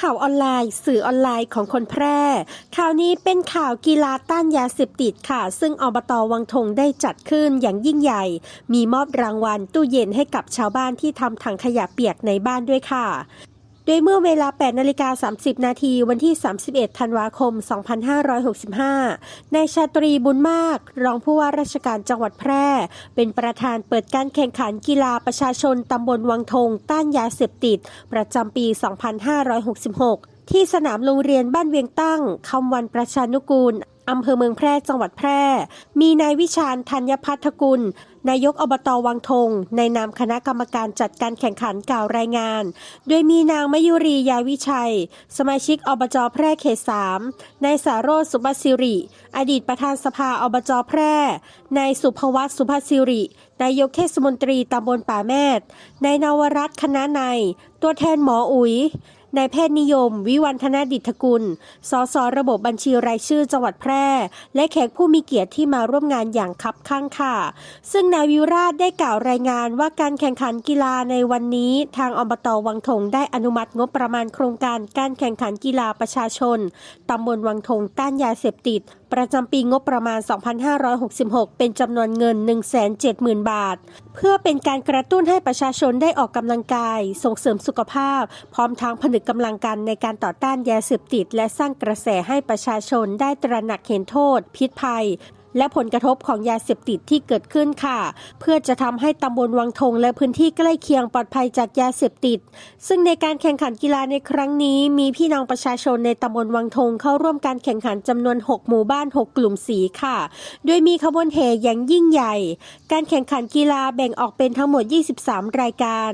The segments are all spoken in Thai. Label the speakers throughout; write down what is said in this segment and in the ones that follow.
Speaker 1: ข่าวออนไลน์ สื่อออนไลน์ของคนแพร่ ข่าวนี้เป็นข่าวกีฬาต้านยาเสพติดค่ะ ซึ่งอบตวังทงได้จัดขึ้นอย่างยิ่งใหญ่ มีมอบรางวัลตู้เย็นให้กับชาวบ้านที่ทำถังขยะเปียกในบ้านด้วยค่ะ โดยเมื่อเวลา 8 นาฬิกา 30 นาทีวันที่ 31 ธันวาคม 2565 นายชาตรีบุญมาก รองผู้ว่าราชการจังหวัดแพร่ เป็นประธานเปิดการแข่งขันกีฬาประชาชนตำบลวังทง ต้านยาเสพติด ประจำปี 2566 ที่สนามโรงเรียนบ้านเวียงตั้งคำวันประชานุกูล อำเภอเมืองแพร่จังหวัดแพร่ มีนายวิชาญธัญพัฒกุล นายกอบตวังทง ในนามคณะกรรมการจัดการแข่งขันกล่าวรายงาน โดยมีนางมยุรียาวิชัย สมาชิกอบจแพร่เขตสามนายสารโรสุภศิริ อดีตประธานสภาอบจแพร่ นายสุภวัฒน์สุภศิริ นายกเทศมนตรีตำบลป่าแมดนายนวรัตน์คณะในยตัวแทนหมออุ๋ย นายแพทย์นิยม วิวันธนดิตกุล สสระบบบัญชีรายชื่อจังหวัดแพร่ และแขกผู้มีเกียรติที่มาร่วมงานอย่างคับข้างค่ะ ซึ่งนายวิราชได้กล่าวรายงานว่าการแข่งขันกีฬาในวันนี้ทางอบตวังทงได้อนุมัติงบประมาณโครงการการแข่งขันกีฬาประชาชนตำบลวังทงต้านยาเสพติด ประจำปีงบประมาณ 2566 เป็นจำนวนเงิน 170,000 บาท เพื่อเป็นการกระตุ้นให้ประชาชนได้ออกกำลังกาย ส่งเสริมสุขภาพ พร้อมทั้งผนึกกำลังกันในการต่อต้านยาเสพติด และสร้างกระแสให้ประชาชนได้ตระหนักเห็นโทษ พิษภัย และผลกระทบของยาเสพติดที่เกิดขึ้นค่ะ เพื่อจะทำให้ตำบลวังทงและพื้นที่ใกล้เคียงปลอดภัยจากยาเสพติด ซึ่งในการแข่งขันกีฬาในครั้งนี้ มีพี่น้องประชาชนในตำบลวังทงเข้าร่วมการแข่งขันจำนวน 6 หมู่บ้าน 6 กลุ่มสีค่ะ โดยมีขบวนแห่อย่างยิ่งใหญ่ การแข่งขันกีฬาแบ่งออกเป็นทั้งหมด 23 รายการ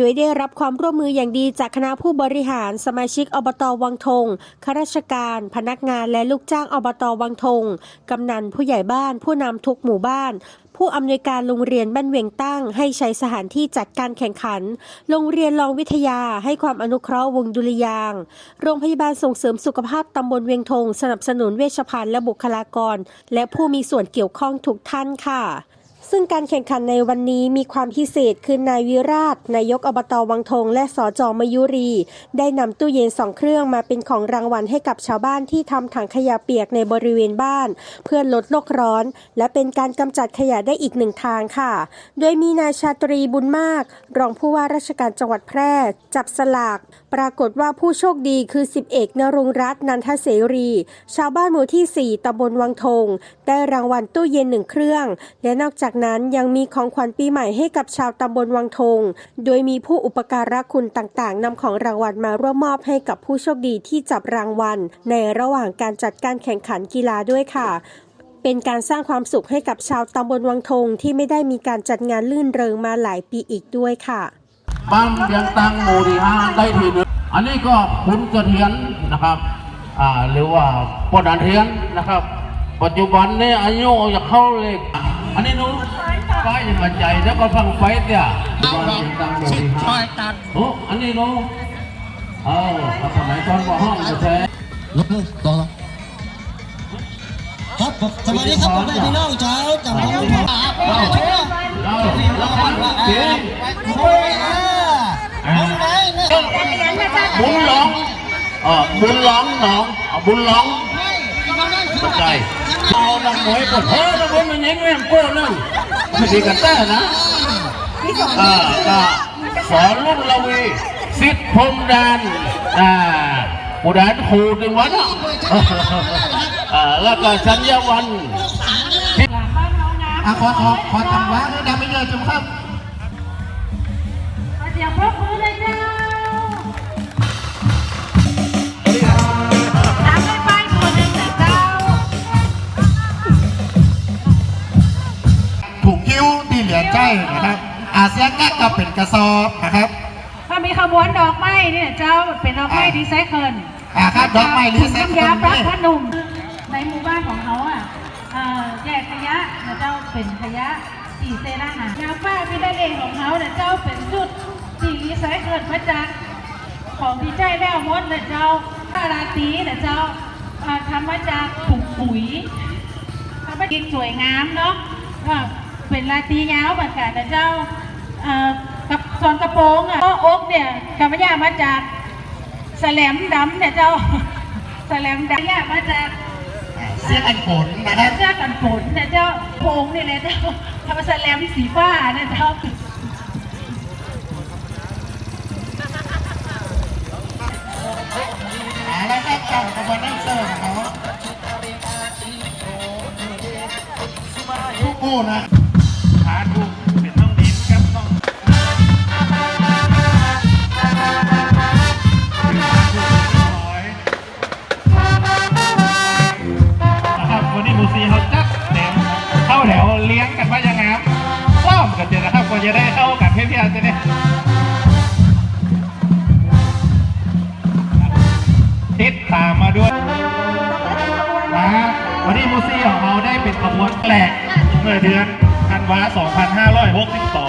Speaker 1: โดยได้รับความร่วมมืออย่างดีจากคณะผู้บริหาร สมาชิกอบตวังทงข้าราชการ พนักงานและลูกจ้างอบตวังทงกำนันผู้ใหญ่บ้าน ผู้นำทุกหมู่บ้านผู้อำนวยการโรงเรียนบ้านเวียงตั้ง ให้ใช้สถานที่จัดการแข่งขัน โรงเรียนรองวิทยาให้ความอนุเคราะห์วงดุริยาง โรงพยาบาลส่งเสริมสุขภาพตำบลเวียงทง สนับสนุนเวชภัณฑ์และบุคลากร และผู้มีส่วนเกี่ยวข้องทุกท่านค่ะ ซึ่งการแข่งขันในวันนี้มีความพิเศษคือนายวิราชนายกอบตวังทง และสจมยุรี ได้นำตู้เย็นสองเครื่องมาเป็นของรางวัลให้กับชาวบ้านที่ทำถังขยะเปียกในบริเวณบ้าน เพื่อลดโลกร้อน และเป็นการกำจัดขยะได้อีกหนึ่งทางค่ะ โดยมีนายชาตรีบุญมาก รองผู้ว่าราชการจังหวัดแพร่ จับสลาก ปรากฏว่าผู้โชคดีคือสิบเอกนรงรัตน์นันทเสรี ชาวบ้านหมู่ที่ 4ตำบลวังทง ได้รางวัลตู้เย็นหนึ่งเครื่อง และนอกจากนั้นยังมีของขวัญปีใหม่ให้กับชาวตำบลวังทง โดยมีผู้อุปการะคุณต่างๆนำของรางวัลมาร่วมมอบให้กับผู้โชคดีที่จับรางวัล ในระหว่างการจัดการแข่งขันกีฬาด้วยค่ะเป็นการสร้างความสุขให้กับชาวตำบลวังทงที่ไม่ได้มีการจัดงานลื่นเริงมาหลายปีอีกด้วยค่ะ
Speaker 2: บ้านเบียงตังหมู่ที่ห้าได้ทีหนึ่งอันนี้ก็คุณเสถียรนะครับอ่าหรือว่าปอดานเทียนนะครับ ปัจจุบันนี้อายุจะเข้าเลย อันนี้หนู้ป้ายมาใจแล้วก็ฟังไฟเตี่ย
Speaker 3: เอา
Speaker 2: บ้าน
Speaker 3: ครับ
Speaker 2: เบียงตังหมู่
Speaker 3: ชิด
Speaker 2: ที่
Speaker 3: ช
Speaker 2: ห้า
Speaker 3: อยตัด
Speaker 2: โอ้อันนี้หนู้เออสมัยตอนว่าห้องจะแท้
Speaker 3: ลบมือต่อครับผมสวัสดีครับผมเป็นพี่น้องชาวจังหวัดผมครับผมช่วย
Speaker 2: เราเราพันเสียง
Speaker 3: โอ้ยอ่าผมไหนเนี่ย
Speaker 2: บุญหลงเออบุญหลงหนองเออบุญหลงเข้าใจ เอานักมวยก็เฮ้ยนักมวยมันยังไงโก้นั่นไม่ดีกันแต่นะอ่าก็สอนรุ่นละวีสิทธิ์พรมแดนอ่าผู้แดนครูในวันอะอ่าแล้วก็สัญญาวัน
Speaker 3: อะขอขอขอทำวัดดังไม่เยอะจุ๊บครับ
Speaker 4: เสียงปรบมือเลยจ้า เห
Speaker 3: ลือใจนะครับ อาเซียนก็เป็นกระสอบนะครับ
Speaker 4: ถ้ามีขบวนดอกไม้เนี่ยเจ้าเป็นดอกไม้ดีไซเคิล
Speaker 3: อ่าครับดอกไม้รีไซเคิล
Speaker 4: น้ำยาปลั๊กพนุ่มในหมู่บ้านของเขาอะเอ่อแยกขยะเนี่ยเจ้าเป็นขยะสีเซราหายาป้าพี่ได้เองของเขาเนี่ยเจ้าเป็นจุดสีรีไซเคิลมาจากของที่ใจแววมดเนี่ยเจ้าป้าราตรีเนี่ยเจ้าเอ่อทำมาจากถุงปุ๋ยทำให้กินสวยงามเนาะก็ เป็นลาตียาวเหมือนกันแต่เจ้าเอ่อกับส่วนกระโปรงอะก็อกเนี่ยกำมะยามาจากแสลมดำเนี่ยเจ้าแสลมดำเนี่ยมาจาก
Speaker 3: เสียกันฝนนะครับ
Speaker 4: เสื้อกันฝนเนี่ยเจ้าโพงนี่เลยเจ้าทำแสลมสีฟ้าเนี่ยเจ้า
Speaker 3: เอาละครับเจ้ากระบวนการเสิร์ฟนะครับทุกคู่
Speaker 2: นะ ได้เป็นขบวแปลกเมื่อเดือนธันวา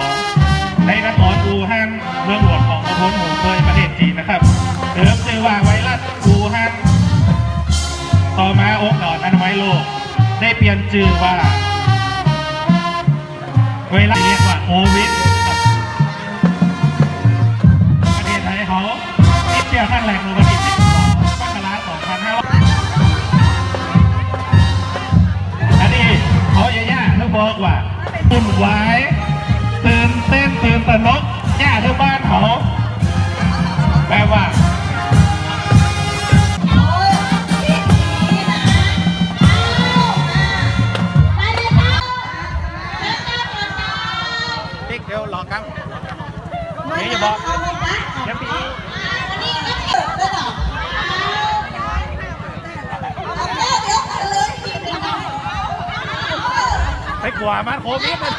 Speaker 2: 2562 ในนครอูฮั่นเมืองหลวงของมณฑลหูเคยประเทศจีนนะครับเดิมชื่อว่าไวรัสอูฮั่นต่อมาองค์กรอนามัยโลก ได้เปลี่ยนชื่อว่าไวรัสเรียกว่าโควิด กลัวมันโควิดมัน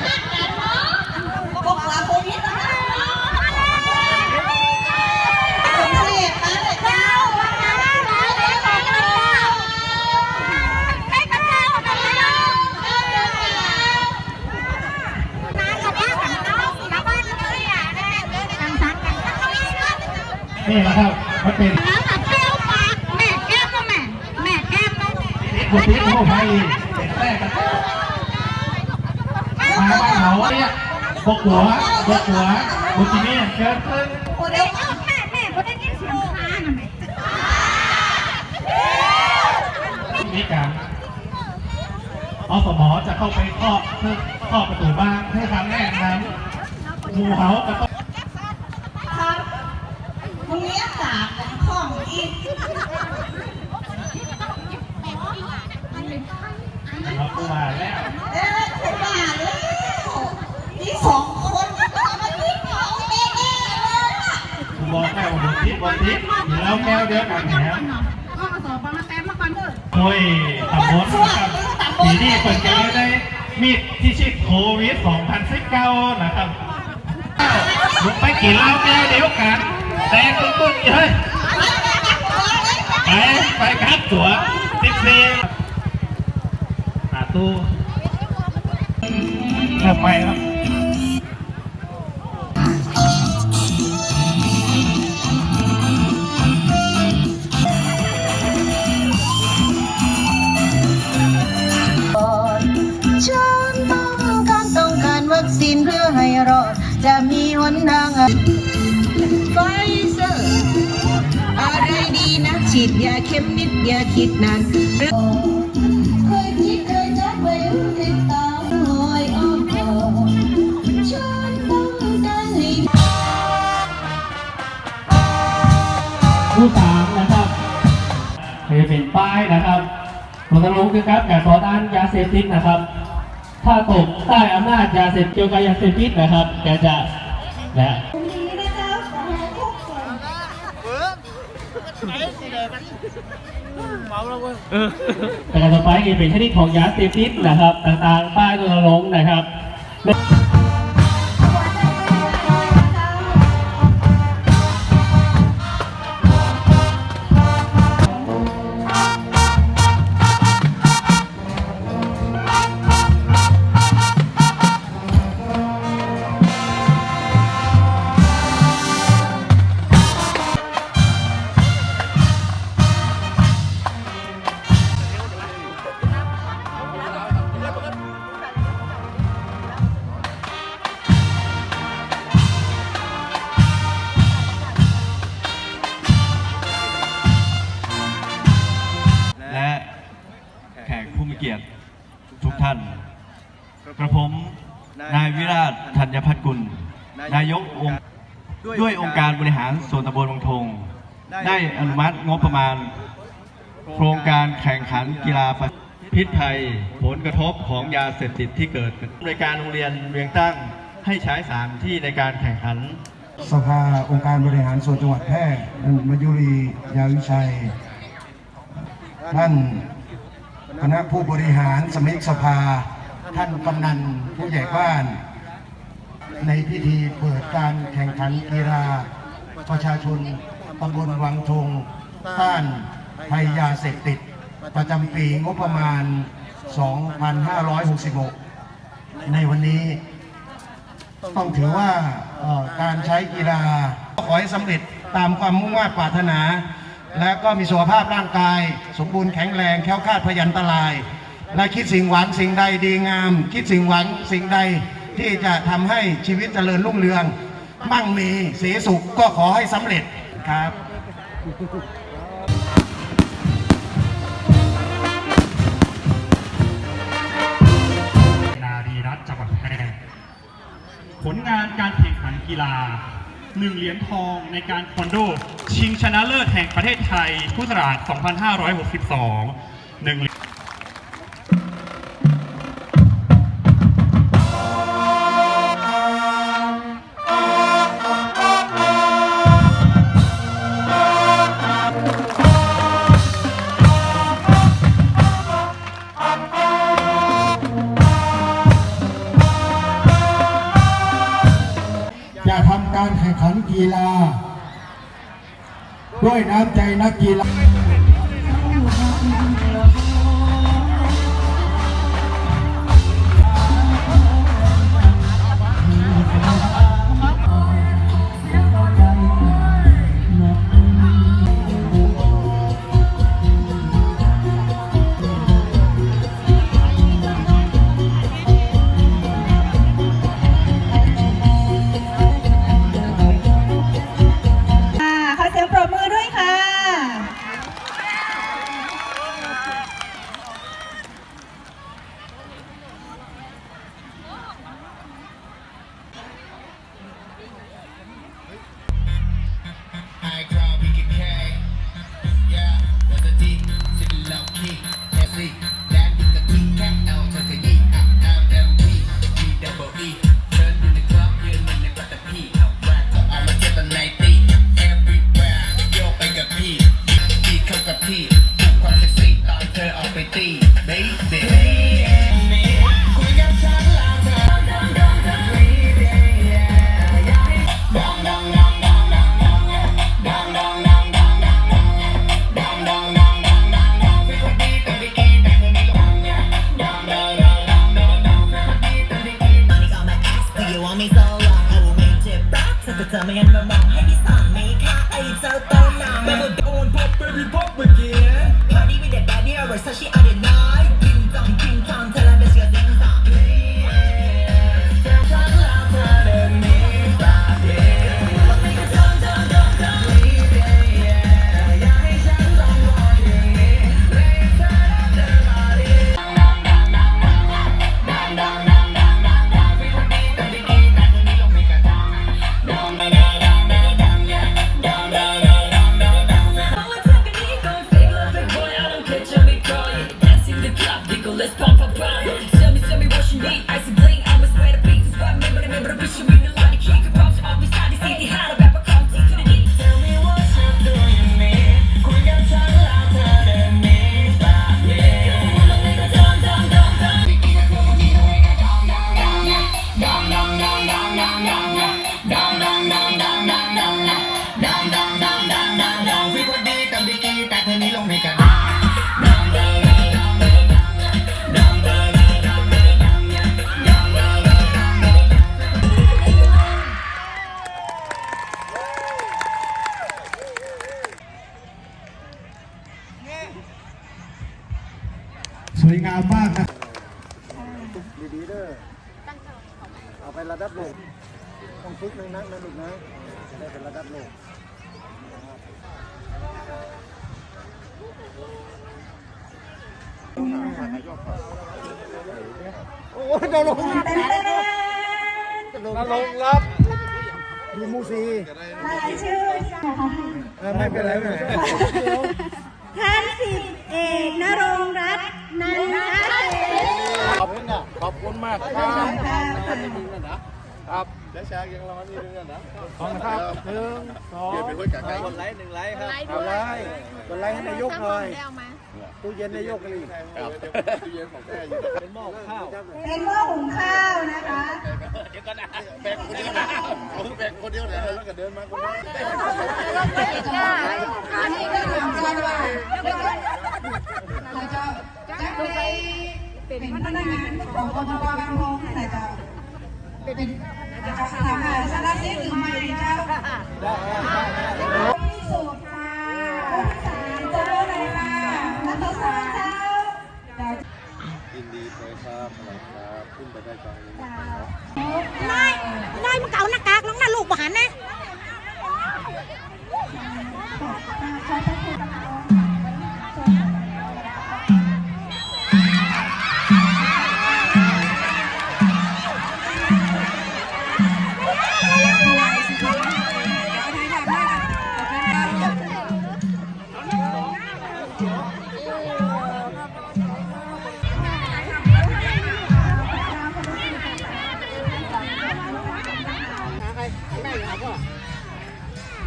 Speaker 2: นี่แหละครับมันเป็นบุตรที่โอ้ไม่เป็นแรกกันมาบ้านเขาเนี่ยบกหัวบกหัวบุตรนี้เกิดขึ้นมีการอสมอจะเข้าไปเคาะเพื่อเคาะประตูบ้านให้ทำแน่น้ำหมูเขาก็ต้อง
Speaker 5: มึงเลี้ยงสามของอีก
Speaker 2: เราตัวมาแล้ว
Speaker 5: เอ้ยคนบ้าเลยนี่สองคนเอามาทิ้งเอาแม่แน่เลยอะ
Speaker 2: กู บอกแค่ว่าบุตรทิพย์บุตรทิพย์อยู่แล้วแก้วเดียวกันแหมโอ้ยตำบลนะครับปีนี้เปิดกันเลยได้มีดที่ชื่อโควิด2019นะครับลุกไปกินเหล้าแก้วเดียวกันแต่ตุ้งตุ้งเฮ้ยไปไปครับตัวติ๊กซีหาตู้เริ่มใหม่ครับ
Speaker 5: นะฉีดยาเข็มนิดอย่าคิดนานเคยคิดเคยจับไปรู้ติดตามหอยอ้อมกอดฉันต้องการให้
Speaker 2: ผู้สามนะครับจะเป็นป้ายนะครับรณรงค์นะครับอย่าต่อต้านยาเสพติดนะครับ ถ้าตกใต้อำนาจยาเสพเกี่ยวกับยาเสพติดนะครับแกจะนะ แต่การต่อไปนี่เป็นชนิดของยาเสพติดนะครับ ต่างๆ ป้ายรณรงค์นะครับ
Speaker 6: ส่วนตำบลวังทง ได้อนุมัติงบประมาณ โครงการแข่งขันกีฬาพิษภัย ผลกระทบของยาเสพติดที่เกิดในการโรงเรียนเวียงตั้งให้ใช้สามที่ในการแข่งขัน
Speaker 7: สภาองค์การบริหารส่วนจังหวัดแพร่ท่านมายุรียาวิชัย ท่านคณะผู้บริหารสมิกสภา ท่านกำนันผู้ใหญ่บ้าน ในพิธีเปิดการแข่งขันกีฬา ประชาชนตำบลวังทงต้านภัยยาเสพติด ประจำปีงบประมาณ 2566 ในวันนี้ ต้องถือว่าการใช้กีฬาขอให้สำเร็จตามความมุ่งมั่นปรารถนา และก็มีสุขภาพร่างกาย สมบูรณ์แข็งแรงแคล้วคาดพยันตราย และคิดสิ่งหวังสิ่งใดดีงาม คิดสิ่งหวังสิ่งใดที่จะทำให้ชีวิตเจริญรุ่งเรือง มั่งมีสีสุขก็ขอให้สำเร็จครับ
Speaker 8: นาดีรัฐจังหวัดแพร่ผลงานการแข่งขันกีฬาหนึ่งเหรียญทองในการคอนโด ชิงชนะเลิศแห่งประเทศไทย พุทธศักราช 2562
Speaker 7: 1 กีฬา ด้วยน้ำใจนักกีฬา
Speaker 5: เอา
Speaker 3: ไประดั
Speaker 9: บโลกต้องฝึกในนักนะลูกนะจะได้เป็นระดับโลก
Speaker 2: คุณนะคะ
Speaker 10: โอ้ยเราลง
Speaker 2: เต้นเต้น
Speaker 10: เราลงรับดีมูซี
Speaker 2: รายชื่อนะคะ
Speaker 10: เออไม่เป็นไรไม่เป็นไร
Speaker 2: ท่านสิบเอกนรงค์รัตน์นันทเสน
Speaker 10: ขอบคุณนะขอบคุณมากครับครับและแชร์ยังรอนี่ด้วยนะขอบคุณครับหนึ่งสองเป็นคนกับใครกดไลค์หนึ่งไลค์ครับกดไลค์กดไลค์ให้นายกหน่อยตู้เย็นนายกกันอีกครับตู้เย็นของแท้อยู่เป็นหม้อข้าว
Speaker 2: เป็นหม้อหุงข้าวนะคะ
Speaker 10: แบกคนเดียวนะผมแบกคนเดียวนะแล้วก็เดินมาคนเดียว
Speaker 2: อันนี้ก็ถามใจว่าเราจะจะไป เป็นพนักงานของอบตบางพงแต่จะเป็นจะทำงานสารสิหรือไม่เจ้าที่สุดค่ะผู้สารจะรู้อะไรล่ะนักสารเจ้าเจ้า
Speaker 10: ยินดีเลยครับอะไรครับ ขึ้นไปได้จัง
Speaker 5: น้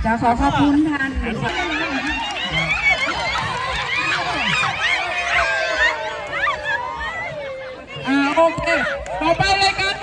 Speaker 2: จะขอขอบคุณท่าน
Speaker 11: อ่าโอเค ต่อไปรายการ